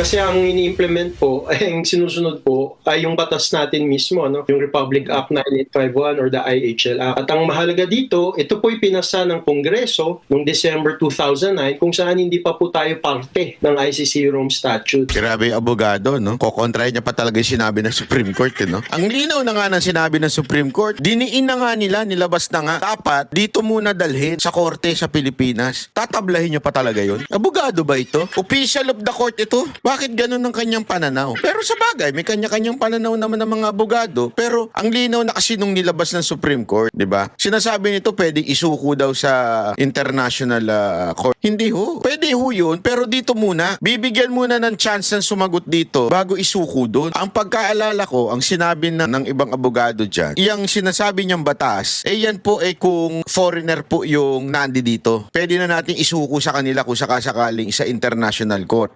Kasi ang ini-implement po, ay ang sinusunod po ay yung batas natin mismo, no? yung Republic Act 9851 or the IHL Act. At ang mahalaga dito, ito po'y pinasa ng Kongreso noong December 2009 kung saan hindi pa po tayo parte ng ICC Rome Statute. Grabe yung abogado, no? Kokontrahin niya pa talaga yung sinabi ng Supreme Court, eh, no? Ang linaw na nga ng sinabi ng Supreme Court, diniin na nga nila, nilabas na nga. Dapat, dito muna dalhin sa korte sa Pilipinas. Tatablahin niyo pa talaga yon. Abogado ba ito? Official of the court ito? Bakit ganun ang kanyang pananaw? Pero sa bagay, may kanya-kanyang pananaw naman ng mga abogado. Pero ang linaw na kasi nung nilabas ng Supreme Court, di ba? Sinasabi nito pwedeng isuko daw sa international ah, court. Hindi ho. Pwede ho yun, pero dito muna, bibigyan muna ng chance ng sumagot dito bago isuko doon. Ang pagkaalala ko, ang sinabi na ng ibang abogado dyan, yung sinasabi niyang batas, eh yan po eh kung foreigner po yung nandi dito. Pwede na natin isuko sa kanila kung sakasakaling sa international court.